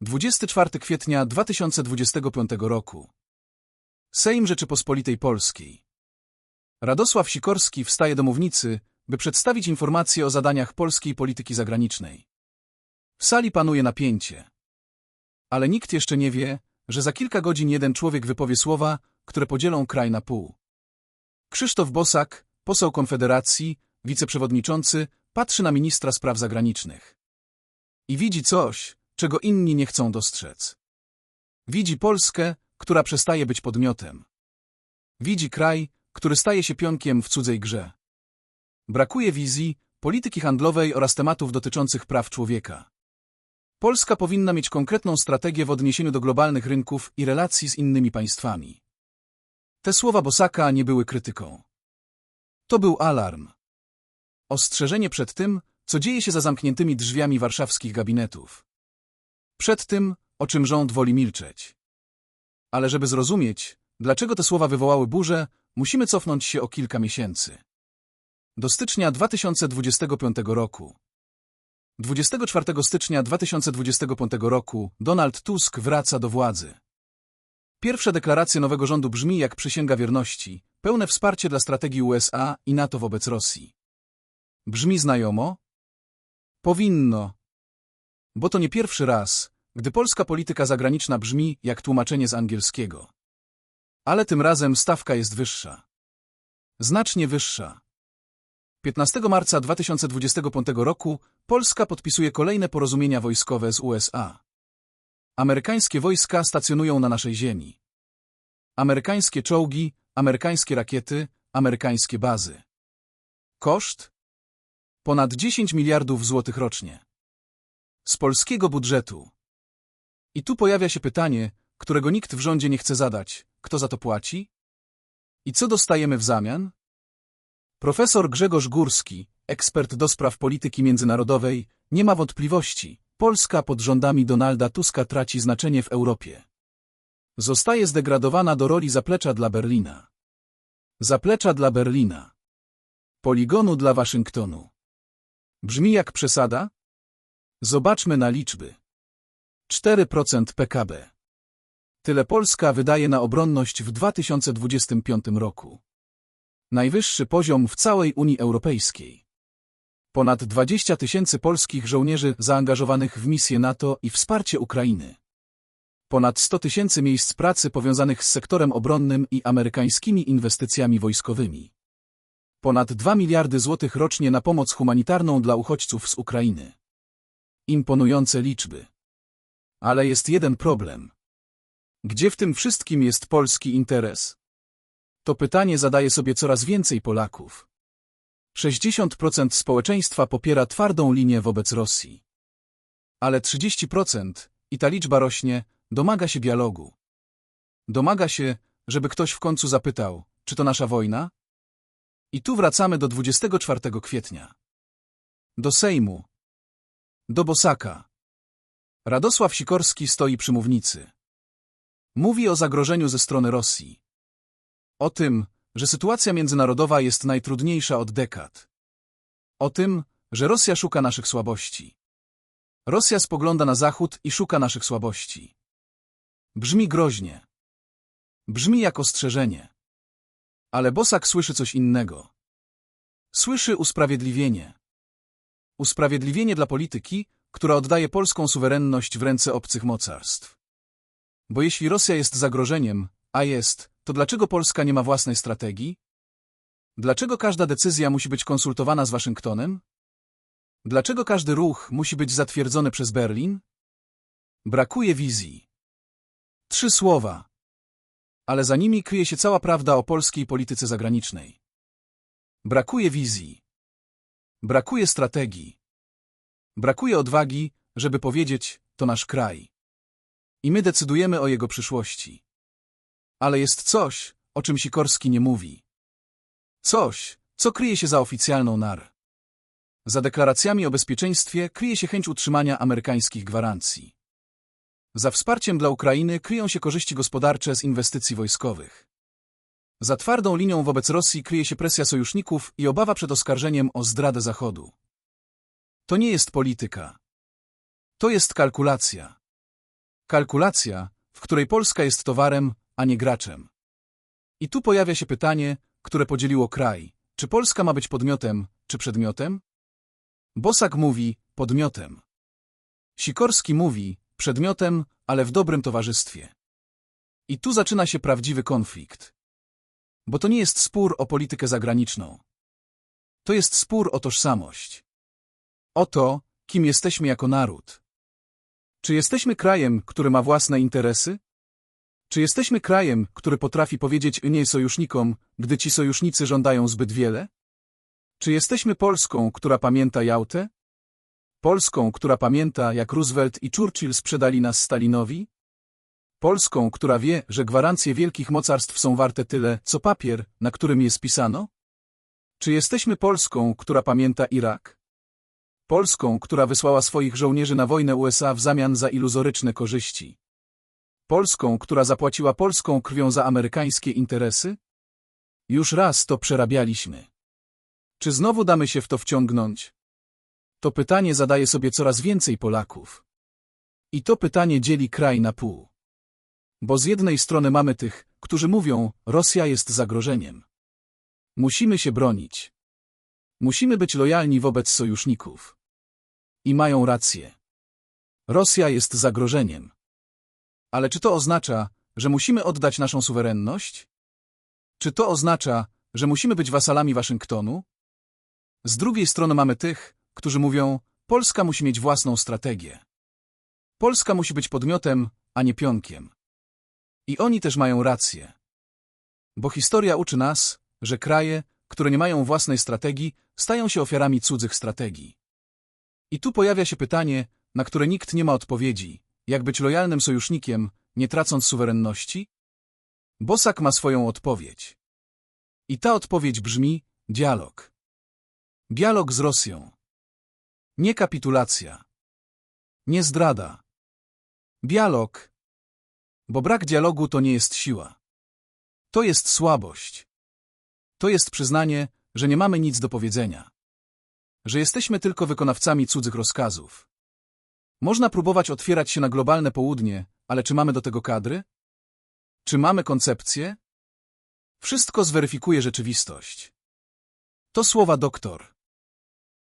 24 kwietnia 2025 roku. Sejm Rzeczypospolitej Polskiej. Radosław Sikorski wstaje do mównicy, by przedstawić informacje o zadaniach polskiej polityki zagranicznej. W sali panuje napięcie. Ale nikt jeszcze nie wie, że za kilka godzin jeden człowiek wypowie słowa, które podzielą kraj na pół. Krzysztof Bosak, poseł Konfederacji, wiceprzewodniczący, patrzy na ministra spraw zagranicznych. I widzi coś, czego inni nie chcą dostrzec. Widzi Polskę, która przestaje być podmiotem. Widzi kraj, który staje się pionkiem w cudzej grze. Brakuje wizji, polityki handlowej oraz tematów dotyczących praw człowieka. Polska powinna mieć konkretną strategię w odniesieniu do globalnych rynków i relacji z innymi państwami. Te słowa Bosaka nie były krytyką. To był alarm. Ostrzeżenie przed tym, co dzieje się za zamkniętymi drzwiami warszawskich gabinetów. Przed tym, o czym rząd woli milczeć. Ale żeby zrozumieć, dlaczego te słowa wywołały burzę, musimy cofnąć się o kilka miesięcy. Do stycznia 2025 roku. 24 stycznia 2025 roku Donald Tusk wraca do władzy. Pierwsza deklaracja nowego rządu brzmi jak przysięga wierności, pełne wsparcie dla strategii USA i NATO wobec Rosji. Brzmi znajomo? Powinno. Bo to nie pierwszy raz, gdy polska polityka zagraniczna brzmi jak tłumaczenie z angielskiego. Ale tym razem stawka jest wyższa. Znacznie wyższa. 15 marca 2025 roku Polska podpisuje kolejne porozumienia wojskowe z USA. Amerykańskie wojska stacjonują na naszej ziemi. Amerykańskie czołgi, amerykańskie rakiety, amerykańskie bazy. Koszt? Ponad 10 miliardów złotych rocznie. Z polskiego budżetu. I tu pojawia się pytanie, którego nikt w rządzie nie chce zadać. Kto za to płaci? I co dostajemy w zamian? Profesor Grzegorz Górski, ekspert do spraw polityki międzynarodowej, nie ma wątpliwości. Polska pod rządami Donalda Tuska traci znaczenie w Europie. Zostaje zdegradowana do roli zaplecza dla Berlina. Zaplecza dla Berlina. Poligonu dla Waszyngtonu. Brzmi jak przesada? Zobaczmy na liczby. 4% PKB. Tyle Polska wydaje na obronność w 2025 roku. Najwyższy poziom w całej Unii Europejskiej. Ponad 20 tysięcy polskich żołnierzy zaangażowanych w misję NATO i wsparcie Ukrainy. Ponad 100 tysięcy miejsc pracy powiązanych z sektorem obronnym i amerykańskimi inwestycjami wojskowymi. Ponad 2 miliardy złotych rocznie na pomoc humanitarną dla uchodźców z Ukrainy. Imponujące liczby. Ale jest jeden problem. Gdzie w tym wszystkim jest polski interes? To pytanie zadaje sobie coraz więcej Polaków. 60% społeczeństwa popiera twardą linię wobec Rosji. Ale 30%, i ta liczba rośnie, domaga się dialogu. Domaga się, żeby ktoś w końcu zapytał, czy to nasza wojna? I tu wracamy do 24 kwietnia. Do Sejmu. Do Bosaka. Radosław Sikorski stoi przy mównicy. Mówi o zagrożeniu ze strony Rosji. O tym, że sytuacja międzynarodowa jest najtrudniejsza od dekad. O tym, że Rosja szuka naszych słabości. Rosja spogląda na Zachód i szuka naszych słabości. Brzmi groźnie. Brzmi jak ostrzeżenie. Ale Bosak słyszy coś innego. Słyszy usprawiedliwienie. Usprawiedliwienie dla polityki, która oddaje polską suwerenność w ręce obcych mocarstw. Bo jeśli Rosja jest zagrożeniem, a jest, to dlaczego Polska nie ma własnej strategii? Dlaczego każda decyzja musi być konsultowana z Waszyngtonem? Dlaczego każdy ruch musi być zatwierdzony przez Berlin? Brakuje wizji. Trzy słowa. Ale za nimi kryje się cała prawda o polskiej polityce zagranicznej. Brakuje wizji. Brakuje strategii. Brakuje odwagi, żeby powiedzieć, to nasz kraj. I my decydujemy o jego przyszłości. Ale jest coś, o czym Sikorski nie mówi. Coś, co kryje się za oficjalną NAR. Za deklaracjami o bezpieczeństwie kryje się chęć utrzymania amerykańskich gwarancji. Za wsparciem dla Ukrainy kryją się korzyści gospodarcze z inwestycji wojskowych. Za twardą linią wobec Rosji kryje się presja sojuszników i obawa przed oskarżeniem o zdradę Zachodu. To nie jest polityka. To jest kalkulacja. Kalkulacja, w której Polska jest towarem, a nie graczem. I tu pojawia się pytanie, które podzieliło kraj. Czy Polska ma być podmiotem, czy przedmiotem? Bosak mówi podmiotem. Sikorski mówi przedmiotem, ale w dobrym towarzystwie. I tu zaczyna się prawdziwy konflikt. Bo to nie jest spór o politykę zagraniczną. To jest spór o tożsamość. O to, kim jesteśmy jako naród. Czy jesteśmy krajem, który ma własne interesy? Czy jesteśmy krajem, który potrafi powiedzieć nie sojusznikom, gdy ci sojusznicy żądają zbyt wiele? Czy jesteśmy Polską, która pamięta Jałtę? Polską, która pamięta, jak Roosevelt i Churchill sprzedali nas Stalinowi? Polską, która wie, że gwarancje wielkich mocarstw są warte tyle, co papier, na którym je spisano? Czy jesteśmy Polską, która pamięta Irak? Polską, która wysłała swoich żołnierzy na wojnę USA w zamian za iluzoryczne korzyści? Polską, która zapłaciła polską krwią za amerykańskie interesy? Już raz to przerabialiśmy. Czy znowu damy się w to wciągnąć? To pytanie zadaje sobie coraz więcej Polaków. I to pytanie dzieli kraj na pół. Bo z jednej strony mamy tych, którzy mówią, Rosja jest zagrożeniem. Musimy się bronić. Musimy być lojalni wobec sojuszników. I mają rację. Rosja jest zagrożeniem. Ale czy to oznacza, że musimy oddać naszą suwerenność? Czy to oznacza, że musimy być wasalami Waszyngtonu? Z drugiej strony mamy tych, którzy mówią, Polska musi mieć własną strategię. Polska musi być podmiotem, a nie pionkiem. I oni też mają rację. Bo historia uczy nas, że kraje, które nie mają własnej strategii, stają się ofiarami cudzych strategii. I tu pojawia się pytanie, na które nikt nie ma odpowiedzi. Jak być lojalnym sojusznikiem, nie tracąc suwerenności? Bosak ma swoją odpowiedź. I ta odpowiedź brzmi dialog. Dialog z Rosją. Nie kapitulacja. Nie zdrada. Dialog. Bo brak dialogu to nie jest siła. To jest słabość. To jest przyznanie, że nie mamy nic do powiedzenia. Że jesteśmy tylko wykonawcami cudzych rozkazów. Można próbować otwierać się na globalne południe, ale czy mamy do tego kadry? Czy mamy koncepcję? Wszystko zweryfikuje rzeczywistość. To słowa doktor.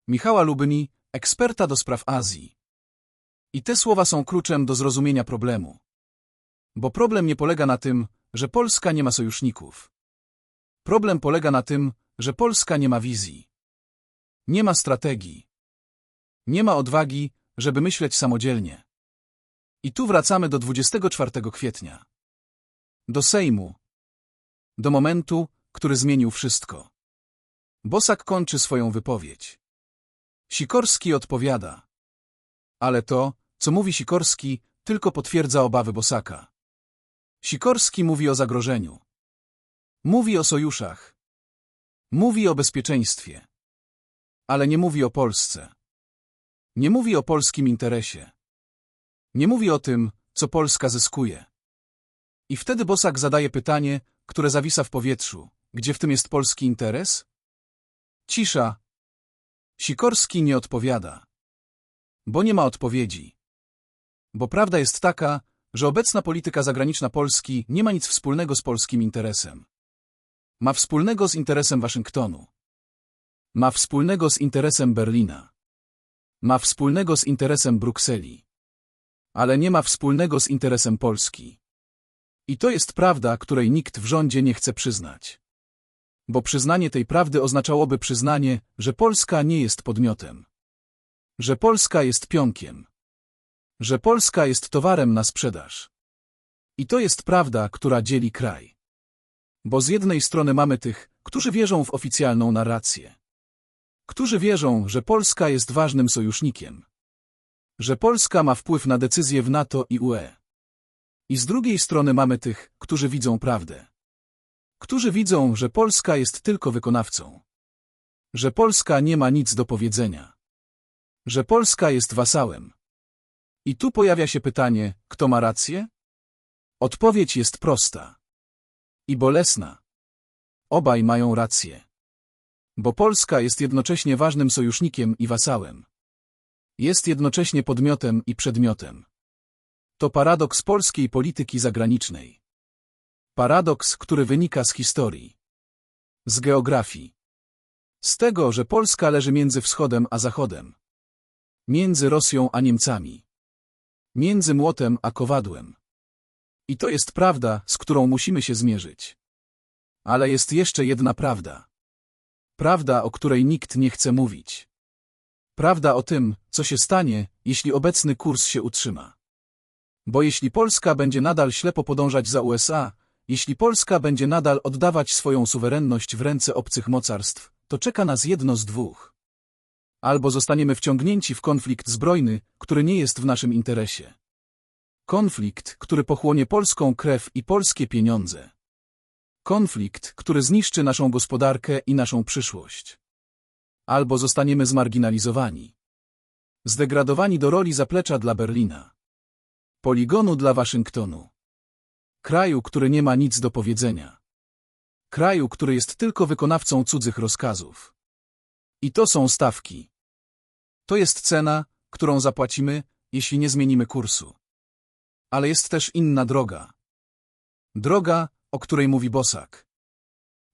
Michała Lubyni, eksperta do spraw Azji. I te słowa są kluczem do zrozumienia problemu. Bo problem nie polega na tym, że Polska nie ma sojuszników. Problem polega na tym, że Polska nie ma wizji. Nie ma strategii. Nie ma odwagi, żeby myśleć samodzielnie. I tu wracamy do 24 kwietnia. Do Sejmu. Do momentu, który zmienił wszystko. Bosak kończy swoją wypowiedź. Sikorski odpowiada. Ale to, co mówi Sikorski, tylko potwierdza obawy Bosaka. Sikorski mówi o zagrożeniu. Mówi o sojuszach. Mówi o bezpieczeństwie. Ale nie mówi o Polsce. Nie mówi o polskim interesie. Nie mówi o tym, co Polska zyskuje. I wtedy Bosak zadaje pytanie, które zawisa w powietrzu. Gdzie w tym jest polski interes? Cisza. Sikorski nie odpowiada. Bo nie ma odpowiedzi. Bo prawda jest taka, że obecna polityka zagraniczna Polski nie ma nic wspólnego z polskim interesem. Ma wspólnego z interesem Waszyngtonu. Ma wspólnego z interesem Berlina. Ma wspólnego z interesem Brukseli. Ale nie ma wspólnego z interesem Polski. I to jest prawda, której nikt w rządzie nie chce przyznać. Bo przyznanie tej prawdy oznaczałoby przyznanie, że Polska nie jest podmiotem. Że Polska jest pionkiem. Że Polska jest towarem na sprzedaż. I to jest prawda, która dzieli kraj. Bo z jednej strony mamy tych, którzy wierzą w oficjalną narrację. Którzy wierzą, że Polska jest ważnym sojusznikiem. Że Polska ma wpływ na decyzje w NATO i UE. I z drugiej strony mamy tych, którzy widzą prawdę. Którzy widzą, że Polska jest tylko wykonawcą. Że Polska nie ma nic do powiedzenia. Że Polska jest wasałem. I tu pojawia się pytanie, kto ma rację? Odpowiedź jest prosta. I bolesna. Obaj mają rację. Bo Polska jest jednocześnie ważnym sojusznikiem i wasałem. Jest jednocześnie podmiotem i przedmiotem. To paradoks polskiej polityki zagranicznej. Paradoks, który wynika z historii. Z geografii. Z tego, że Polska leży między wschodem a zachodem. Między Rosją a Niemcami. Między młotem a kowadłem. I to jest prawda, z którą musimy się zmierzyć. Ale jest jeszcze jedna prawda. Prawda, o której nikt nie chce mówić. Prawda o tym, co się stanie, jeśli obecny kurs się utrzyma. Bo jeśli Polska będzie nadal ślepo podążać za USA, jeśli Polska będzie nadal oddawać swoją suwerenność w ręce obcych mocarstw, to czeka nas jedno z dwóch. Albo zostaniemy wciągnięci w konflikt zbrojny, który nie jest w naszym interesie. Konflikt, który pochłonie polską krew i polskie pieniądze. Konflikt, który zniszczy naszą gospodarkę i naszą przyszłość. Albo zostaniemy zmarginalizowani. Zdegradowani do roli zaplecza dla Berlina. Poligonu dla Waszyngtonu. Kraju, który nie ma nic do powiedzenia. Kraju, który jest tylko wykonawcą cudzych rozkazów. I to są stawki. To jest cena, którą zapłacimy, jeśli nie zmienimy kursu. Ale jest też inna droga. Droga, o której mówi Bosak.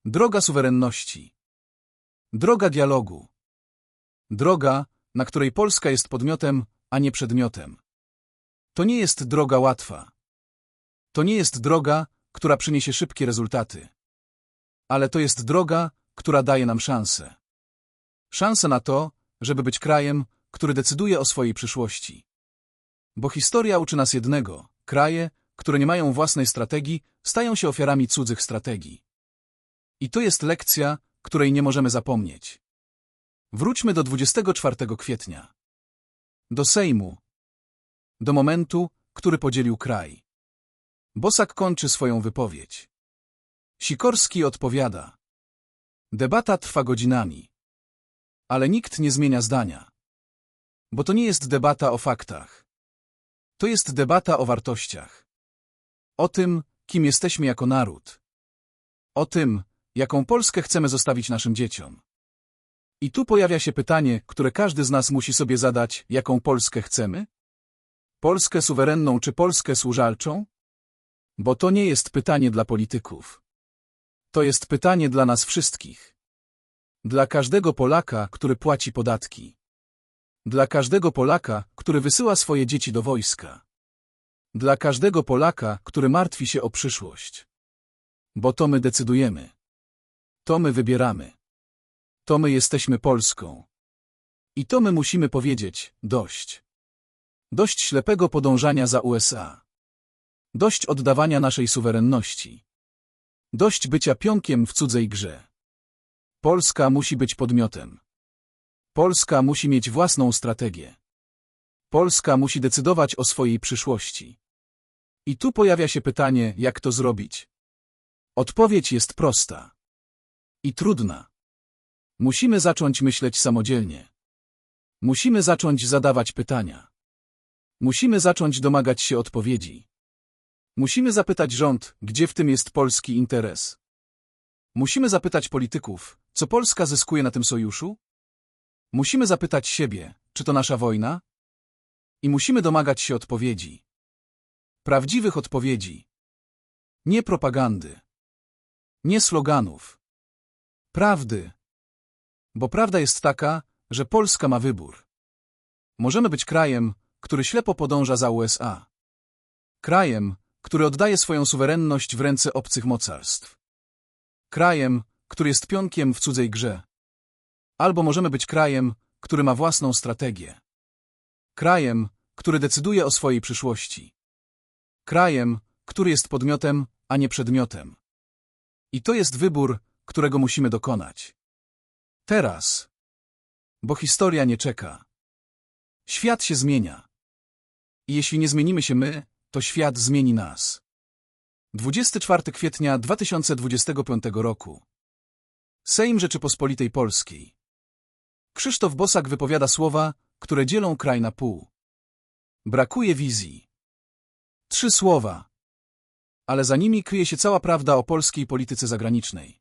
Droga suwerenności. Droga dialogu. Droga, na której Polska jest podmiotem, a nie przedmiotem. To nie jest droga łatwa. To nie jest droga, która przyniesie szybkie rezultaty. Ale to jest droga, która daje nam szansę. Szansę na to, żeby być krajem, który decyduje o swojej przyszłości. Bo historia uczy nas jednego. Kraje, które nie mają własnej strategii, stają się ofiarami cudzych strategii. I to jest lekcja, której nie możemy zapomnieć. Wróćmy do 24 kwietnia. Do Sejmu. Do momentu, który podzielił kraj. Bosak kończy swoją wypowiedź. Sikorski odpowiada. Debata trwa godzinami. Ale nikt nie zmienia zdania. Bo to nie jest debata o faktach. To jest debata o wartościach. O tym, kim jesteśmy jako naród. O tym, jaką Polskę chcemy zostawić naszym dzieciom. I tu pojawia się pytanie, które każdy z nas musi sobie zadać, jaką Polskę chcemy? Polskę suwerenną czy Polskę służalczą? Bo to nie jest pytanie dla polityków. To jest pytanie dla nas wszystkich. Dla każdego Polaka, który płaci podatki. Dla każdego Polaka, który wysyła swoje dzieci do wojska. Dla każdego Polaka, który martwi się o przyszłość. Bo to my decydujemy. To my wybieramy. To my jesteśmy Polską. I to my musimy powiedzieć dość. Dość ślepego podążania za USA. Dość oddawania naszej suwerenności. Dość bycia pionkiem w cudzej grze. Polska musi być podmiotem. Polska musi mieć własną strategię. Polska musi decydować o swojej przyszłości. I tu pojawia się pytanie, jak to zrobić. Odpowiedź jest prosta. I trudna. Musimy zacząć myśleć samodzielnie. Musimy zacząć zadawać pytania. Musimy zacząć domagać się odpowiedzi. Musimy zapytać rząd, gdzie w tym jest polski interes. Musimy zapytać polityków, co Polska zyskuje na tym sojuszu? Musimy zapytać siebie, czy to nasza wojna? I musimy domagać się odpowiedzi. Prawdziwych odpowiedzi. Nie propagandy. Nie sloganów. Prawdy. Bo prawda jest taka, że Polska ma wybór. Możemy być krajem, który ślepo podąża za USA. Krajem, który oddaje swoją suwerenność w ręce obcych mocarstw. Krajem, który jest pionkiem w cudzej grze. Albo możemy być krajem, który ma własną strategię. Krajem, który decyduje o swojej przyszłości. Krajem, który jest podmiotem, a nie przedmiotem. I to jest wybór, którego musimy dokonać. Teraz. Bo historia nie czeka. Świat się zmienia. I jeśli nie zmienimy się my, to świat zmieni nas. 24 kwietnia 2025 roku. Sejm Rzeczypospolitej Polskiej. Krzysztof Bosak wypowiada słowa, które dzielą kraj na pół. Brakuje wizji. Trzy słowa. Ale za nimi kryje się cała prawda o polskiej polityce zagranicznej.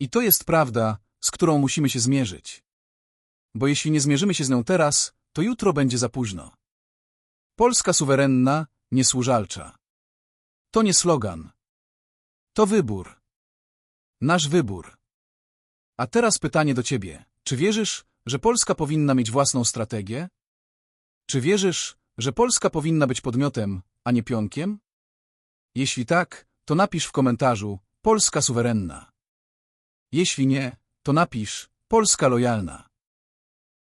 I to jest prawda, z którą musimy się zmierzyć. Bo jeśli nie zmierzymy się z nią teraz, to jutro będzie za późno. Polska suwerenna niesłużalcza. To nie slogan. To wybór. Nasz wybór. A teraz pytanie do ciebie. Czy wierzysz, że Polska powinna mieć własną strategię? Czy wierzysz, że Polska powinna być podmiotem, a nie pionkiem? Jeśli tak, to napisz w komentarzu Polska suwerenna. Jeśli nie, to napisz Polska lojalna.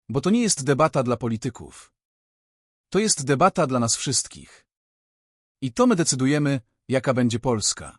Bo to nie jest debata dla polityków. To jest debata dla nas wszystkich. I to my decydujemy, jaka będzie Polska.